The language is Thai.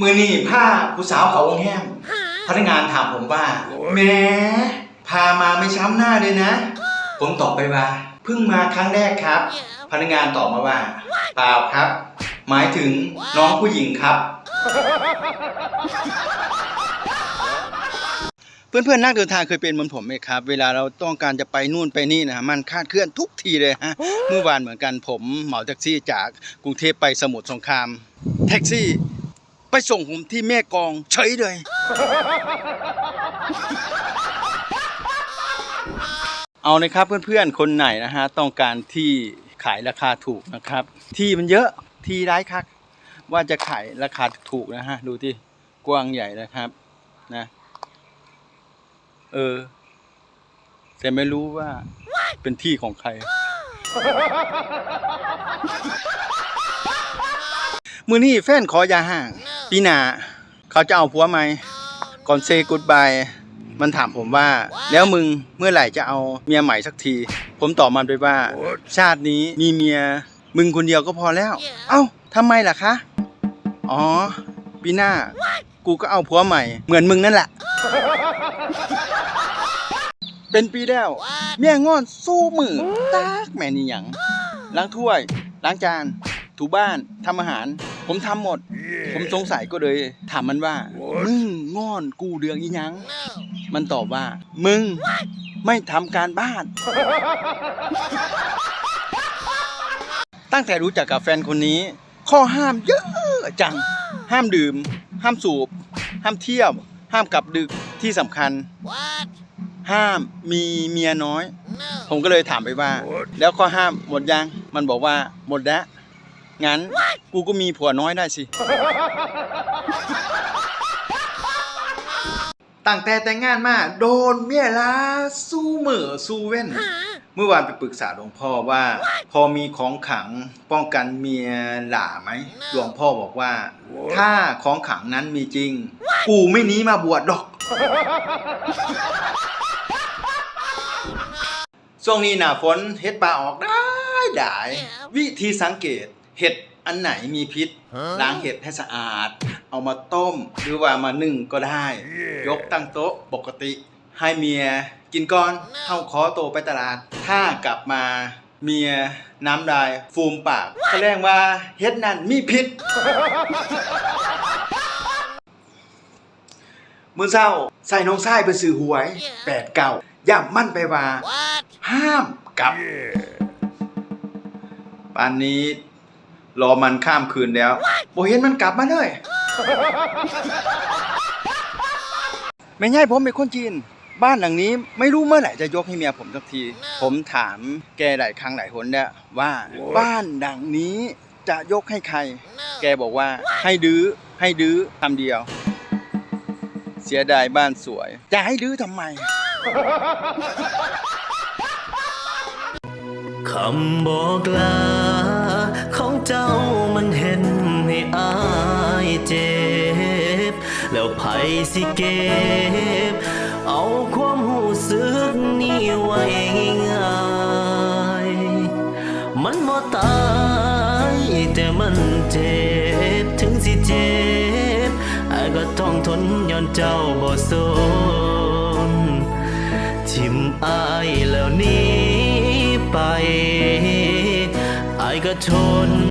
มือนี่ผ้าผู้สาวเขาวงแห้มพนักงานถามผมว่าแหม้พามาไม่ช้ำหน้าเลยนะ ผมตอบไปว่าเพิ่งมาครั้งแรกครับ พนักงานตอบมาว่าเปล่าครับ หมายถึงน้องผู้หญิงครับ เพื่อนๆนักเดินทางเคยเป็นเหมือนผมไหมครับ เวลาเราต้องการจะไปนู่นไปนี่นะมันคลาดเคลื่อนทุกทีเลยฮะเมื่อวานเหมือนกันผมเหมาแท็กซี่จากกรุงเทพไปสมุทรสงคราม แท็กซี่ ไปส่งผมที่แม่กองเฉยเลย เอาเลยครับเพื่อนๆ คนไหนนะฮะต้องการที่ขายราคาถูกนะครับ ที่มันเยอะที่ร้ายคัก ว่าจะขายราคาถูกนะฮะ ดูที่กว้างใหญ่นะครับนะ เออ แต่ไม่รู้ว่าเป็นที่ของใครมือนี่แฟนขอยาห่าง ปีหน้าเขาจะเอาผัวไหมก่อนเซกูดบายมันถามผมว่า แล้วมึงเมื่อไหร่จะเอาเมียใหม่สักที ผมตอบมันไปว่า ชาตินี้มีเมียมึงคนเดียวก็พอแล้ว เอ้าทำไมล่ะคะ อ๋อปีหน้า กูก็เอาผัวใหม่ เหมือนมึงนั่นแหละ เป็นปีแล้วเมียงอนสู้มือตากแม่นี่หยังล้างถ้วย ล้างจาน ถูบ้านทำอาหาร ผมทำหมด ผมสงสัยก็เลยถามมันว่า มึงงอนกูเดืองอีหยัง มันตอบว่า มึงไม่ทำการบ้าน ตั้งแต่รู้จักกับแฟนคนนี้ ข้อห้ามเยอะจัง ห้ามดื่ม ห้ามสูบ ห้ามเที่ยว ห้ามกลับดึกที่สำคัญ ห้ามมีเมียน้อย ผมก็เลยถามไปว่า แล้วข้อห้ามหมดยัง มันบอกว่าหมดแล้ว งั้นกูก็มีผัวน้อยได้สิ ตั้งแต่แต่งงานมา โดนเมียลาสู้เหมือสู้เว้น เมื่อวานไปปรึกษาหลวงพ่อว่า พอมีของขังป้องกันเมียหล่าไหมหลวงพ่อบอกว่า ถ้าของขังนั้นมีจริง กูไม่หนีมาบวชดอก ช่วงนี้หน้าฝนเห็ดปลาออกได้ได้วิธีสังเกต เห็ดอันไหนมีพิษ ล้างเห็ดให้สะอาด เอามาต้มหรือว่ามานึ่งก็ได้ ยกตั้งโต๊ะปกติ ให้เมียกินก่อนเท่าขอโตวไปตลาด ถ้ากลับมาเมียน้ำลายฟูมปากแสดงว่าเห็ดนั่นมีพิษ มือเศร้าใส่น้องไส้ไปซื้อหวยแปดเก่าย่ำมั่นไปว่า ห้ามกลับป่านนี้ รอมันข้ามคืนแล้วบ่เห็นมันกลับมาเลยไม่ใช่ผมเป็นคนจีน บ้านหลังนี้ไม่รู้เมื่อไหร่จะยกให้เมียผมสักที ผมถามแกหลายครั้งหลายหนแล้วว่าบ้านหลังนี้จะยกให้ใคร แกบอกว่าให้ดื้อให้ดื้อคำเดียว เสียดายบ้านสวย จะให้ดื้อทำไมคำบอกลา ของเจ้ามันเห็นให้อายเจ็บ แล้วไผสิเก็บ เอาความหูสึกนี้ไว้ง่ายมันบ่ตายแต่มันเจ็บ ถึงสิเจ็บอายก็ต้องทนย้อนเจ้าบ่สนทิมอายแล้วนี้ไป ก็ทน